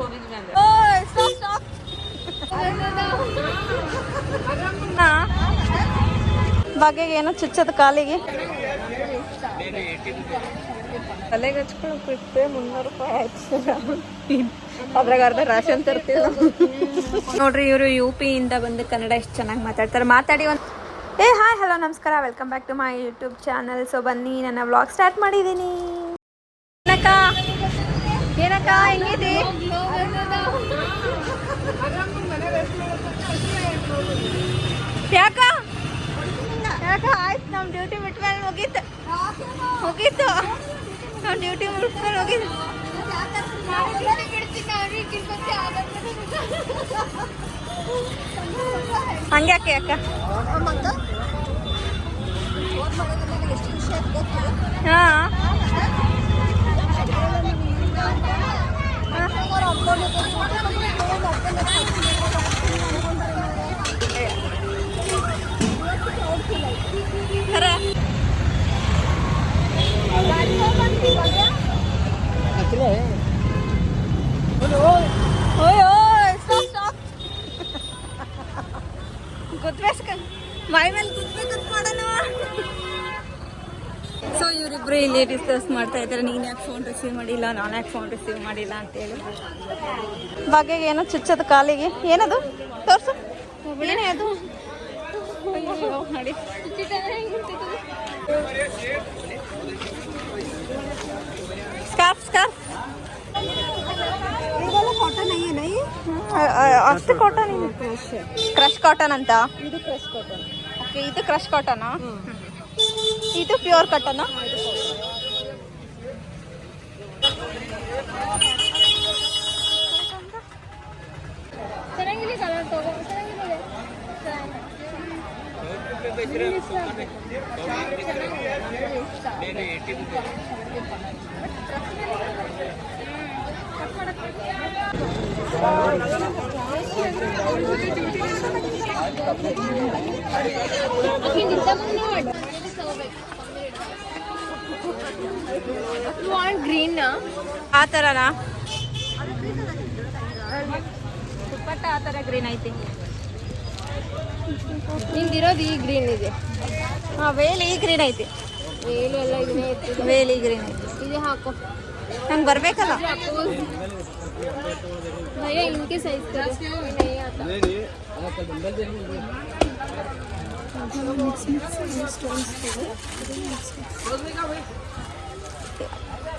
ಹೋಗಿದ್ವಿ ಅಂದ್ರೆ ಬಗೆಗೆ ಏನೋ ಚುಚ್ಚದ ಕಾಲಿಗೆ. ತಲೆಗೆ ಹಚ್ಕೊಳಕ್ ಮುನ್ನೂರು ರೂಪಾಯಿ ಆಯ್ತು. ಅದ್ರಾಗ ಅರ್ಧ ರಾಶನ್ ತರ್ತೀವಿ ನೋಡ್ರಿ ಇವರು ಯು ಇಂದ ಬಂದು ಕನ್ನಡ ಎಷ್ಟು ಚೆನ್ನಾಗಿ ಮಾತಾಡ್ತಾರೆ. ಮಾತಾಡಿ ಒಂದು ಏ ಹಾಯ್ ಹಲೋ ನಮಸ್ಕಾರ. Welcome back to my YouTube channel so ಬನ್ನಿ ನನ್ನ ವ್ಲಾಗ್ ಸ್ಟಾರ್ಟ್ ಮಾಡಿದ್ದೀನಿ. ಏನಕ್ಕ ಹೆಂಗಿದೆ? ಯಾಕ? ಯಾಕ ಆಯ್ತು ನಮ್ಮ ಡ್ಯೂಟಿ ಬಿಟ್ಮೇಲೆ ಮುಗೀತು. ಮುಗೀತು. ನಮ್ಮ ಡ್ಯೂಟಿ ಮುಗಿಸ್ಕೊಂಡು ಹೋಗಿದ್ದು ಹಂಗ್ಯಾಕೆ ಅಕ್ಕ ಹಾ. खरं ಇಲ್ಲಿ ಡಿಸ್ಕಸ್ ಮಾಡ್ತಾ ಇದ್ದಾರೆ. ನೀನು ಯಾಕೆ ಫೋನ್ ರಿಸೀವ್ ಮಾಡಿಲ್ಲ ನಾನು ಯಾಕೆ ಫೋನ್ ರಿಸೀವ್ ಮಾಡಿಲ್ಲ ಅಂತೇಳಿ ಬಗೆಗೆ ಏನೋ ಚುಚ್ಚದ ಕಾಲಿಗೆ. ಏನದು? ತೋರ್ಸು. ಏನೇ ಅದು? ನೋಡಿ ಸ್ಕಾರ್ಫ್. ಸ್ಕಾರ್ಫ್ ಅಷ್ಟು ಕಾಟನ್ ಕ್ರಶ್ ಕಾಟನ್ ಅಂತ? ಇದು ಕ್ರಶ್ ಕಾಟನ್ ಓಕೆ ಇದು ಕ್ರಶ್ ಕಾಟನ್ ಇದು ಪ್ಯೂರ್ ಕಾಟನ್ ಚೆನ್ನಾಗಿದೆ ಕಲರ್ ತಗೋ ಚೆನ್ನಾಗಿದೆ ಗ್ರೀನ್ ಆ ಥರನಾ ದುಪ್ಪಟ್ಟ ಆ ಥರ ಗ್ರೀನ್ ಐತಿ ನಿಂದಿರೋದು ಈ ಗ್ರೀನ್ ಇದೆ ಹಾಂ ವೇಲ್ ಈ ಗ್ರೀನ್ ಐತಿ ವೇಲು ಎಲ್ಲ ಇದನ್ನೇ ಇರ್ತದೆ ವೇಲ್ ಈ ಗ್ರೀನ್ ಐತಿ ಇದೆ ಹಾಕೋ ನಂಗೆ ಬರಬೇಕಲ್ಲ भैया इनके साइज का नहीं आता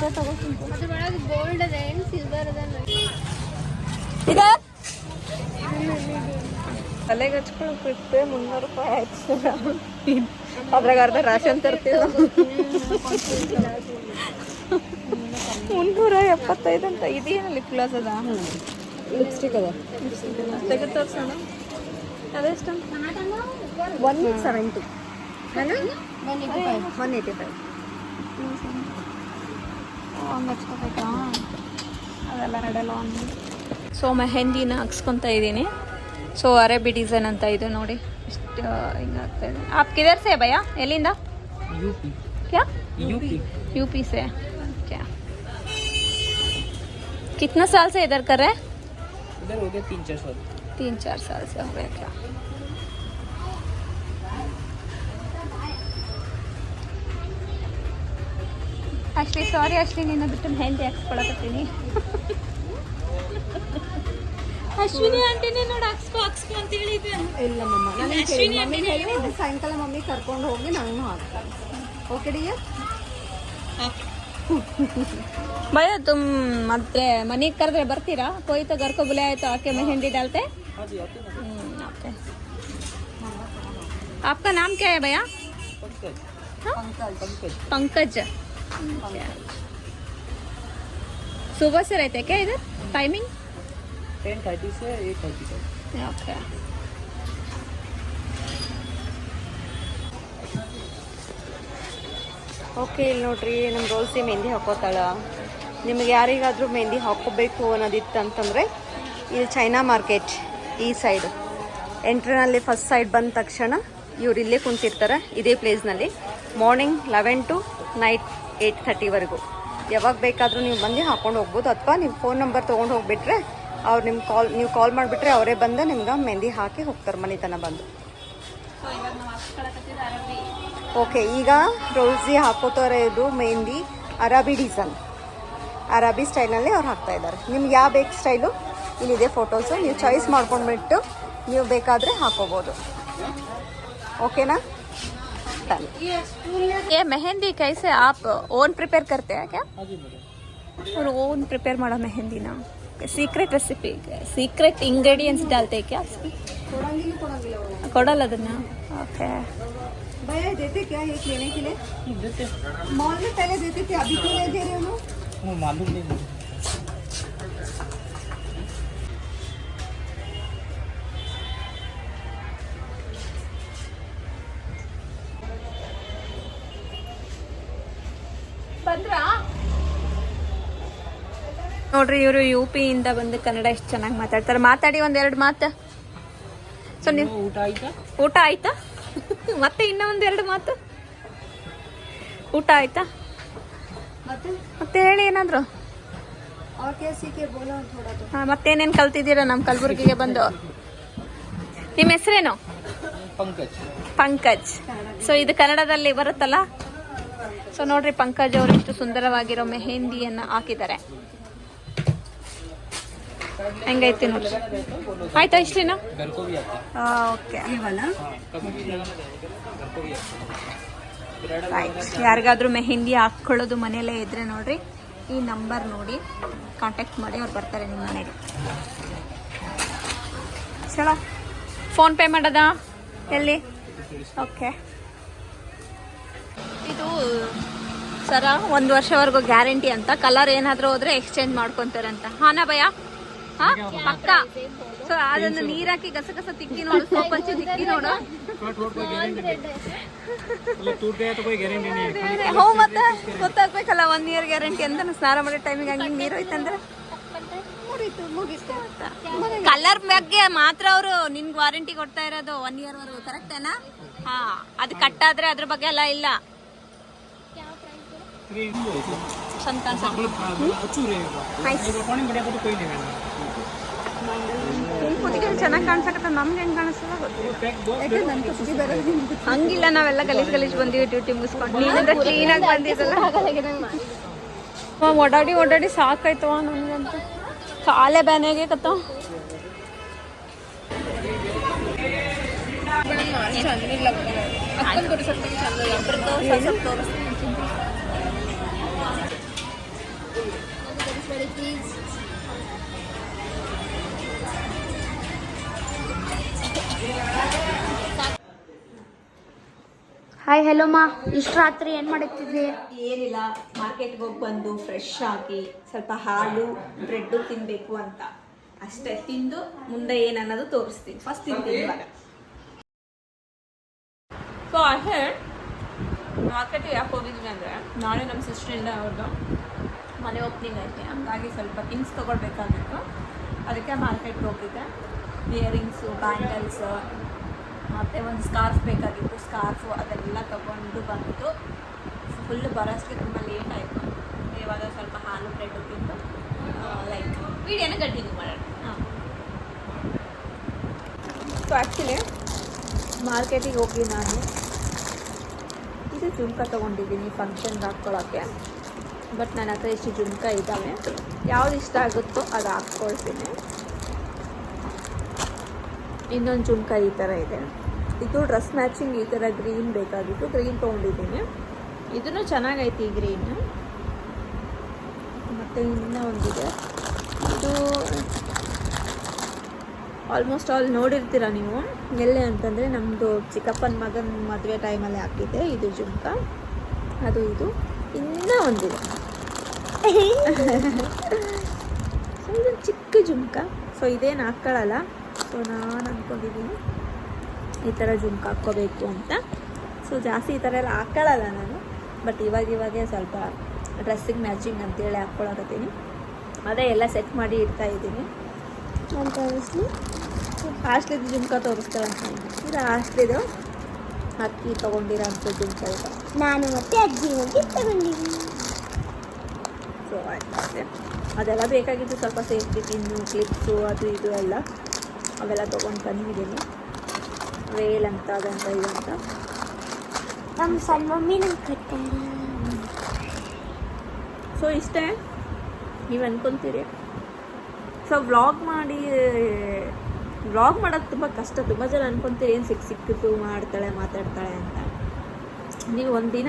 ಗೋಲ್ಡ್ ಅದ ಏನು ಸಿಲ್ವರ್ ಅದ ಇದೆ ತಲೆಗೆ ಹಚ್ಕೊಳಕ್ ಇಟ್ಟೆ ಮುನ್ನೂರು ರೂಪಾಯಿ ಆಯ್ತು. ಅದ್ರಾಗ ಅರ್ಧ ರಾಶನ್ ತರ್ತೀವಿ. ಮುನ್ನೂರ ಎಪ್ಪತ್ತೈದು ಅಂತ ಇದೇನು ಲಿಪ್ ಗ್ಲಾಸ್ ಅದ? ಲಿಪ್ಸ್ಟಿಕ್ ಅದ. ತೆಗೆದು ತೋರ್ಸೋಣ. ಅದೆಷ್ಟು one seventy one eighty five one eighty five ಹಂಗೆ ಹಚ್ಕೋಬೇಕಾ ಅದೆಲ್ಲ ನಡೆಯಲ್ಲ ಒಂದು ಸೊ ಮೆಹಂದಿನ ಹಾಕ್ಸ್ಕೊತಾ ಇದ್ದೀನಿ ಸೊ ಅರೇಬಿ ಡಿಸೈನ್ ಅಂತ ಇದು ನೋಡಿ ಇಷ್ಟು ಹಿಂಗೆ ಆಗ್ತಾ ಇದೆ ಆಪ್ ಕಿಧರ್ ಸೆ ಭಯ್ಯ ಎಲ್ಲಿಂದ यूपी क्या यूपी यूपी से क्या कितना साल से इधर कर रहे हैं इधर हो गया तीन चार साल तीन चार साल से हो गया क्या ಅಶ್ಲಿ ಸಾರಿ ಅಶ್ಲಿ ನಿನ್ನ ಬಿಟ್ಟು ಮೆಹಂದಿ ಹಾಕ್ಸ್ಕೊಳಕತ್ತೀನಿ ಅಶ್ವಿನಿ ಆಂಟಿನೇ ನೋಡಿ ಹಾಕ್ಸ್ಕೊ ಹಾಕ್ಸ್ಕೊ ಅಂತ ಹೇಳಿದ್ದೆ ಇಲ್ಲ ಮಮ್ಮ ನನಗೆ ಅಶ್ವಿನಿ ಮಮ್ಮಿಗೆ ಆಂಟಿನೇ ಹೇಳಿ ಸಾಯಂಕಾಲ ಮಮ್ಮಿ ಕರ್ಕೊಂಡು ಹೋಗಿ ನಾನು ಹಾಕ್ತೀನಿ ಓಕೆ ಡಿಯರ್ भैया तुम ಮತ್ತೆ ಮನೆಗೆ ಕರೆದ್ರೆ ಬರ್ತೀರಾ कोई तो घर को बुलाया तो आके मेहंदी डालते हाँ जी आते ना हम्म, आते आपका नाम क्या है भैया पंकज हाँ? पंकज पंकज सुबह से रहते हैं क्या इधर ಟೈಮಿಂಗ್ टेन थर्टी से एट थर्टी तक ಓಕೆ ಓಕೆ ಇಲ್ಲಿ ನೋಡ್ರಿ ನಮ್ಮ ರೋಲ್ಸಿ ಮೆಹಂದಿ ಹಾಕೋತಾಳ ನಿಮ್ಗೆ ಯಾರಿಗಾದ್ರೂ ಮೆಹಂದಿ ಹಾಕೋಬೇಕು ಅನ್ನೋದಿತ್ತು ಅಂತಂದರೆ ಇದು ಚೈನಾ ಮಾರ್ಕೆಟ್ ಈ ಸೈಡು ಎಂಟ್ರಿನಲ್ಲಿ ಫಸ್ಟ್ ಸೈಡ್ ಬಂದ ತಕ್ಷಣ ಇವ್ರು ಇಲ್ಲೇ ಕುಂತಿರ್ತಾರೆ ಇದೇ ಪ್ಲೇಸ್ನಲ್ಲಿ morning eleven to night eight ಥರ್ಟಿವರೆಗೂ ಯಾವಾಗ ಬೇಕಾದರೂ ನೀವು ಬಂದು ಹಾಕೊಂಡು ಹೋಗ್ಬೋದು. ಅಥವಾ ನಿಮ್ಮ ಫೋನ್ ನಂಬರ್ ತೊಗೊಂಡು ಹೋಗಿಬಿಟ್ರೆ ಅವ್ರು ನಿಮ್ಮ ಕಾಲ್ ನೀವು ಕಾಲ್ ಮಾಡಿಬಿಟ್ರೆ ಅವರೇ ಬಂದು ನಿಮ್ಗೆ ಮೆಹಂದಿ ಹಾಕಿ ಹೋಗ್ತಾರೆ ಮನೆತನ ಬಂದು. ಓಕೆ ಈಗ ರೋಸಿ ಹಾಕೋತಾರೆ ಇದು ಮೆಹಂದಿ ಅರಾಬಿ ಡಿಸೈನ್ ಅರಾಬಿ ಸ್ಟೈಲಲ್ಲಿ ಅವ್ರು ಹಾಕ್ತಾ ಇದ್ದಾರೆ. ನಿಮ್ಗೆ ಯಾವ ಬೇಕು ಸ್ಟೈಲು ಇಲ್ಲಿದೆ ಫೋಟೋಸು ನೀವು ಚಾಯ್ಸ್ ಮಾಡ್ಕೊಂಡ್ಬಿಟ್ಟು ನೀವು ಬೇಕಾದರೆ ಹಾಕೋಬೋದು. ಓಕೆನಾ डन ये मेहंदी कैसे आप ओन प्रिपेयर करते हैं क्या हाँ जी मैडम और ओन प्रिपेयर माड़ा मेहंदी ना सीक्रेट रेसिपी सीक्रेट इंग्रेडिएंट्स डालते हैं क्या उसमें ಕೊಡಲ್ಲ ಅದನ್ನ ಓಕೆ भैया देते क्या एक लेने के लिए देते मॉल में पहले देते थे अभी क्यों नहीं दे रहे हो लोग वो मालूम नहीं ನೋಡ್ರಿ ಇವರು ಯು ಪಿ ಇಂದ ಬಂದು ಕನ್ನಡ ಎಷ್ಟು ಚೆನ್ನಾಗಿ ಮಾತಾಡ್ತಾರೆ. ಮಾತಾಡಿ ಒಂದೆರಡು ಮಾತು. ಸೊ ನೀವು ಊಟ ಆಯ್ತಾ? ಊಟ ಆಯ್ತಾ? ಮತ್ತೆ ಇನ್ನೂ ಒಂದೆರಡು ಮಾತು. ಊಟ ಆಯ್ತಾ? ಮತ್ತೆ? ಹೇಳಿ ಏನಾದ್ರು? ಮತ್ತೇನೇನು ಕಲ್ತಿದ್ದೀರಾ ನಮ್ಮ ಕಲಬುರಗಿಗೆ ಬಂದು? ನಿಮ್ಮ ಹೆಸರೇನು? ಪಂಕಜ್. ಸೊ ಇದು ಕನ್ನಡದಲ್ಲಿ ಬರುತ್ತಲ್ಲ? ಸೊ ನೋಡ್ರಿ, ಪಂಕಜ್ ಅವರು ಇಷ್ಟು ಸುಂದರವಾಗಿರೋ ಮೆಹಂದಿಯನ್ನ ಹಾಕಿದ್ದಾರೆ. ಹೆಂಗೈತಿ ನೋಡಿ ಆಯ್ತಾ ಇಷ್ಟೇನಾ ಓಕೆ ಯಾರಿಗಾದ್ರೂ ಮೆಹಂದಿ ಹಾಕ್ಕೊಳ್ಳೋದು ಮನೆಯಲ್ಲೇ ಇದ್ರೆ ನೋಡ್ರಿ, ಈ ನಂಬರ್ ನೋಡಿ ಕಾಂಟ್ಯಾಕ್ಟ್ ಮಾಡಿ, ಅವ್ರು ಬರ್ತಾರೆ ನಿಮ್ಮ ಮನೆಗೆ. ಚಲೋ ಫೋನ್ ಪೇ ಮಾಡೋದಾ? ಎಲ್ಲಿ? ಓಕೆ. ಇದು ಸರ ಒಂದು ವರ್ಷವರೆಗೂ ಗ್ಯಾರಂಟಿ ಅಂತ. ಕಲರ್ ಏನಾದರೂ ಹೋದ್ರೆ ಎಕ್ಸ್ಚೇಂಜ್ ಮಾಡ್ಕೊಂತಾರೆ ಅಂತ. ಹಾನ ಭಯ? ಹಾ? ಪಕ್ಕ? ಸೊ ಅದನ್ನು ನೀರಾಕಿ ಗಸಗಸ ತಿಕ್ಕಿ ನೋಡು ಸೋಪ್ ಹಚ್ಚಿ ತಿಕ್ಕಿ ನೋಡು. ಹೋ ಮತ್ತೆ ಗೊತ್ತಾಗ್ಬೇಕಲ್ಲ ಒನ್ ಇಯರ್ ಗ್ಯಾರಂಟಿ ಅಂತ. ಸ್ನಾನ ಮಾಡೋ ಟೈಮಿಗೆ ಹಂಗೆ ನೀರು ಹೋಯ್ತಂದ್ರೆ? ಕಲರ್ ಬಗ್ಗೆ ಮಾತ್ರ ಅವರು ನಿನ್ಗೆ ವಾರಂಟಿ ಕೊಡ್ತಾ ಇರೋದು ಒನ್ ಇಯರ್ ವರೆಗೂ ಕರೆಕ್ಟೇನಾ ಹಾ ಅದು ಆದ್ರೆ ಅದ್ರ ಬಗ್ಗೆ ಎಲ್ಲ ಇಲ್ಲ. ಚೆನ್ನಾಗಿ ಕಾಣಿಸಕತ್ತ? ನಮ್ಗೆ ಹೆಂಗೆ ಕಾಣಿಸ್ತದ ಗೊತ್ತಿಲ್ಲ. ಹಂಗಿಲ್ಲ ನಾವೆಲ್ಲ ಗಲೀಜ್ ಗಲೀಜ್ ಬಂದಿವಿ ಡ್ಯೂಟಿ ಮುಗಿಸ್ಕೊಂಡು. ಕ್ಲೀನ್ ಕ್ಲೀನಾಗಿ ಬಂದಿದ್ದಲ್ಲ. ಓಡಾಡಿ ಓಡಾಡಿ ಸಾಕಾಯ್ತವ ನನಗಂತೂ. ಕಾಲೇ ಬ್ಯಾನೆಗೆ ಕತ್ತ ಚಂದಿಲ್ಲ ಹಾಯ್ ಹೆಲೋ ಮಾ ಇಷ್ಟು ರಾತ್ರಿ ಏನು ಮಾಡುತ್ತಿದ್ದೆ ಏನಿಲ್ಲ ಮಾರ್ಕೆಟ್ಗೆ ಹೋಗಿ ಬಂದು ಫ್ರೆಶ್ ಆಗಿ ಸ್ವಲ್ಪ ಹಾಲು ಬ್ರೆಡ್ಡು ತಿನ್ನಬೇಕು ಅಂತ. ಅಷ್ಟೇ ತಿಂದು ಮುಂದೆ ಏನನ್ನೋದು ತೋರಿಸ್ತೀನಿ. ಫಸ್ಟ್ ತಿಂತೀನಿ ಇವಾಗ. ಸೊ ಅಷ್ಟೇ ಮಾರ್ಕೆಟ್ ಯಾಕೆ ಹೋಗಿದ್ವಿ ಅಂದರೆ ನಾಳೆ ನಮ್ಮ ಸಿಸ್ಟ್ರಿಂದ ಅವ್ರದ್ದು ಮನೆ ಓಪನಿಂಗ್ ಐತೆ. ಹಂಗಾಗಿ ಸ್ವಲ್ಪ ಥಿಂಗ್ಸ್ ತೊಗೊಳ್ಬೇಕಾಗಿತ್ತು. ಅದಕ್ಕೆ ಮಾರ್ಕೆಟ್ಗೆ ಹೋಗಿದ್ದೆ. ಇಯರಿಂಗ್ಸು ಬ್ಯಾಂಗಲ್ಸ್ ಮತ್ತು ಒಂದು ಸ್ಕಾರ್ಫ್ ಬೇಕಾಗಿತ್ತು. ಸ್ಕಾರ್ಫು ಅದೆಲ್ಲ ತೊಗೊಂಡು ಬಂದು ಫುಲ್ ಬರೋಷ್ಟಕ್ಕೆ ತುಂಬ ಲೇಟ್ ಆಯಿತು. ಇವಾಗ ಸ್ವಲ್ಪ ಹಾಲು ಬ್ರೆಡ್ ತಿಂದು ಲೈಕ್ ವೀಡಿಯೋನ ಕಂಟಿನ್ಯೂ ಮಾಡೋಣ. ಹಾಂ. ಸೊ ಆ್ಯಕ್ಚುಲಿ ಮಾರ್ಕೆಟಿಗೆ ಹೋಗಿ ನಾನು ಇದು ಜುಮ್ಕ ತೊಗೊಂಡಿದ್ದೀನಿ ಫಂಕ್ಷನ್ಗೆ ಹಾಕ್ಕೊಳ್ಳೋಕ್ಕೆ ಬಟ್ ನನ್ನ ಹತ್ರ ಇಷ್ಟು ಜುಮ್ಕ ಇದ್ದಾವೆ. ಯಾವ್ದು ಇಷ್ಟ ಆಗುತ್ತೋ ಅದು ಹಾಕ್ಕೊಳ್ತೀನಿ. ಇನ್ನೊಂದು ಜುಮ್ಕ ಈ ಥರ ಇದೆ. ಇದು ಡ್ರೆಸ್ ಮ್ಯಾಚಿಂಗ್ ಈ ಥರ ಗ್ರೀನ್ ಬೇಕಾಗಿತ್ತು. ಗ್ರೀನ್ ತೊಗೊಂಡಿದ್ದೀನಿ. ಇದನ್ನು ಚೆನ್ನಾಗೈತಿ ಈ ಗ್ರೀನ್. ಮತ್ತು ಇನ್ನೂ ಒಂದಿದೆ. ಇದು ಆಲ್ಮೋಸ್ಟ್ ಆಲ್ ನೋಡಿರ್ತೀರ ನೀವು? ಎಲ್ಲೇ ಅಂತಂದರೆ ನಮ್ಮದು ಚಿಕ್ಕಪ್ಪನ ಮಗನ ಮದುವೆ ಟೈಮಲ್ಲಿ ಹಾಕಿದ್ದೆ. ಇದು ಜುಮ್ಕ. ಅದು ಇದು. ಇನ್ನೂ ಒಂದಿದೆ. ಸೊ ಚಿಕ್ಕ ಜುಮ್ಕ. ಸೊ ಇದೇನು ಹಾಕ್ಕೊಳ್ಳಲ್ಲ ಸೊ ನಾನು ಅಂದ್ಕೊಂಡಿದ್ದೀನಿ ಈ ಥರ ಜುಮ್ಕ ಹಾಕ್ಕೋಬೇಕು ಅಂತ. ಸೊ ಜಾಸ್ತಿ ಈ ಥರ ಎಲ್ಲ ಹಾಕ್ಕೊಳ್ಳಲ್ಲ ನಾನು. ಬಟ್ ಇವಾಗ ಇವಾಗೆ ಸ್ವಲ್ಪ ಡ್ರೆಸ್ಸಿಗೆ ಮ್ಯಾಚಿಂಗ್ ಅಂತೇಳಿ ಹಾಕ್ಕೊಳಕತ್ತೀನಿ. ಅದೇ ಎಲ್ಲ ಸೆಟ್ ಮಾಡಿ ಇಡ್ತಾ ಇದ್ದೀನಿ. ನಾನು ತೋರಿಸ್ಲಿ. ಹಾಸ್ಟ್ಲಿದ್ದು ಜುಮ್ಕ ತೋರಿಸ್ತಾರೆ ಇದು ಹಾಸ್ಟ್ಲಿದು. ಅಕ್ಕಿ ತೊಗೊಂಡಿರೋ ಅಂತ ಜುಮ್ಕ ನಾನು ಮತ್ತೆ ಅಜ್ಜಿ ಹೋಗಿ ತಗೊಂಡಿದ್ದೀನಿ. ಆಯ್ತು ಅದೆಲ್ಲ ಬೇಕಾಗಿದ್ದು ಸ್ವಲ್ಪ ಸೇಫ್ಟಿ ಪಿನ್ನು ಕ್ಲಿಪ್ಸು ಅದು ಇದು ಎಲ್ಲ ಅವೆಲ್ಲ ತೊಗೊಂಡು ಬಂದಿದ್ದೀನಿ. ವೇಲ್ ಅಂತ ಅದಂತ ಇದಂತ. ನಮ್ಮ ಸಣ್ಣ ಮಮ್ಮಿ ನಂಗೆ ಕಟ್ಟಾರ ಸೊ ಇಷ್ಟೇ? ನೀವು ಅನ್ಕೊಂತೀರಿ? ಸೊ ವ್ಲಾಗ್ ಮಾಡಿ ವ್ಲಾಗ್ ಮಾಡೋದು ತುಂಬ ಕಷ್ಟ. ತುಂಬ ಜನ ಅನ್ಕೊಂತೀರಿ ಏನು ಸಿಕ್ಕ ಸಿಕ್ಕಿತು ಮಾಡ್ತಾಳೆ ಮಾತಾಡ್ತಾಳೆ ಅಂತ. ನೀವು ಒಂದಿನ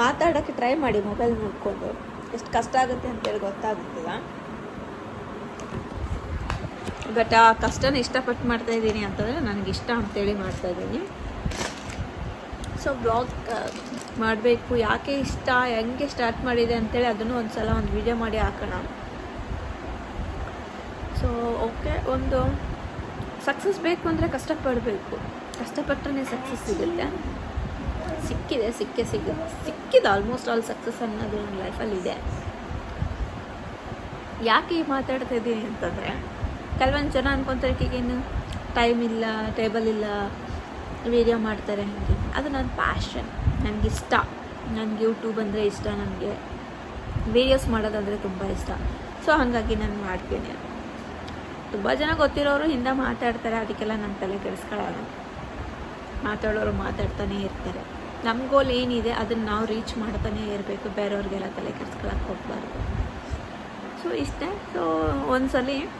ಮಾತಾಡೋಕ್ಕೆ ಟ್ರೈ ಮಾಡಿ ಮೊಬೈಲ್ ನೋಡಿಕೊಂಡು. ಎಷ್ಟು ಕಷ್ಟ ಆಗುತ್ತೆ ಅಂತೇಳಿ ಗೊತ್ತಾಗುತ್ತಲ್ಲ ಬಟ್ ಆ ಕಷ್ಟನ ಇಷ್ಟಪಟ್ಟು ಮಾಡ್ತಾ ಇದ್ದೀನಿ ಅಂತಂದರೆ ನನಗೆ ಇಷ್ಟ ಅಂತೇಳಿ ಮಾಡ್ತಾ ಇದ್ದೀನಿ. ಸೊ ಬ್ಲಾಗ್ ಮಾಡಬೇಕು. ಯಾಕೆ ಇಷ್ಟ, ಹೆಂಗೆ ಸ್ಟಾರ್ಟ್ ಮಾಡಿದೆ ಅಂತೇಳಿ ಅದನ್ನು ಒಂದು ಸಲ ಒಂದು ವಿಡಿಯೋ ಮಾಡಿ ಹಾಕೋಣ. ಸೊ ಓಕೆ ಒಂದು ಸಕ್ಸಸ್ ಬೇಕು ಅಂದರೆ ಕಷ್ಟಪಡಬೇಕು. ಕಷ್ಟಪಟ್ಟರೆ ಸಕ್ಸಸ್ ಸಿಗುತ್ತೆ. ಸಿಕ್ಕಿದೆ, ಸಿಕ್ಕೇ ಸಿಕ್ಕ ಸಿಕ್ಕಿದೆ ಆಲ್ಮೋಸ್ಟ್ ಆಲ್ ಸಕ್ಸಸ್ ಅನ್ನೋದು ನನ್ನ ಲೈಫಲ್ಲಿ ಇದೆ ಯಾಕೆ ಮಾತಾಡ್ತಾ ಇದ್ದೀನಿ ಅಂತಂದರೆ, ಕೆಲವೊಂದು ಜನ ಅನ್ಕೊತಾರೆ ಈಗೇನು ಟೈಮ್ ಇಲ್ಲ ಟೇಬಲ್ ಇಲ್ಲ ವೀಡಿಯೋ ಮಾಡ್ತಾರೆ ಹಾಗೆ. ಅದು ನನ್ನ ಪ್ಯಾಷನ್ ನನಗಿಷ್ಟ ನನಗೆ ಯೂಟ್ಯೂಬ್ ಅಂದರೆ ಇಷ್ಟ, ನನಗೆ ವೀಡಿಯೋಸ್ ಮಾಡೋದಂದರೆ ತುಂಬ ಇಷ್ಟ. ಸೊ ಹಾಗಾಗಿ ನಾನು ಮಾಡ್ತೀನಿ. ತುಂಬ ಜನ ಗೊತ್ತಿರೋರು ಹಿಂದೆ ಮಾತಾಡ್ತಾರೆ, ಅದಕ್ಕೆಲ್ಲ ನನ್ನ ತಲೆ ಕೆಡಿಸ್ಕೊಳ್ಳಲ್ಲ ಮಾತಾಡೋರು ಮಾತಾಡ್ತಾನೆ ಇರ್ತಾರೆ. ನಮ್ಮ ಗೋಲ್ ಏನಿದೆ ಅದನ್ನು ನಾವು ರೀಚ್ ಮಾಡ್ತಾನೆ ಇರಬೇಕು. ಬೇರೆಯವ್ರಿಗೆಲ್ಲ ತಲೆ ಕೆಡ್ಸ್ಕೊಳಕ್ಕೆ ಹೋಗ್ಬಾರ್ದು. ಸೊ ಇಷ್ಟೇ. ಸೊ ಒಂದ್ಸಲಿ ಸಲ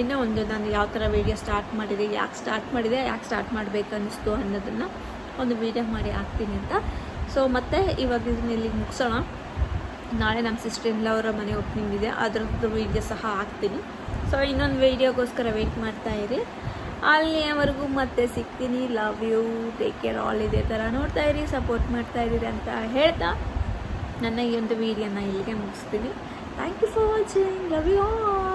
ಇನ್ನೂ ಒಂದು ನಾನು ಯಾವ ಥರ ವೀಡಿಯೋ ಸ್ಟಾರ್ಟ್ ಮಾಡಿದೆ, ಯಾಕೆ ಸ್ಟಾರ್ಟ್ ಮಾಡಿದೆ, ಯಾಕೆ ಸ್ಟಾರ್ಟ್ ಮಾಡಬೇಕು ಅನ್ನಿಸ್ತು ಅನ್ನೋದನ್ನು ಒಂದು ವೀಡಿಯೋ ಮಾಡಿ ಹಾಕ್ತೀನಿ ಅಂತ. ಸೊ ಮತ್ತೆ ಇವಾಗ ಇದನ್ನ ಇಲ್ಲಿಗೆ ಮುಗಿಸೋಣ. ನಾಳೆ ನಮ್ಮ ಸಿಸ್ಟರ್ ಅವರ ಮನೆ ಓಪನಿಂಗ್ ಇದೆ. ಅದರದ್ದು ವೀಡಿಯೋ ಸಹ ಹಾಕ್ತೀನಿ. ಸೊ ಇನ್ನೊಂದು ವೀಡಿಯೋಗೋಸ್ಕರ ವೆಯ್ಟ್ ಮಾಡ್ತಾ ಇರಿ. ಅಲ್ಲಿಯವರೆಗೂ ಮತ್ತೆ ಸಿಗ್ತೀನಿ. Love you take care all ಇದೇ ಥರ ನೋಡ್ತಾ ಇರಿ ಸಪೋರ್ಟ್ ಮಾಡ್ತಾ ಇದ್ದೀರಿ ಅಂತ ಹೇಳ್ತಾ ನನ್ನ ಈ ಒಂದು ವೀಡಿಯೋನ ಇಲ್ಲಿಗೆ ಮುಗಿಸ್ತೀನಿ. Thank you for watching love you all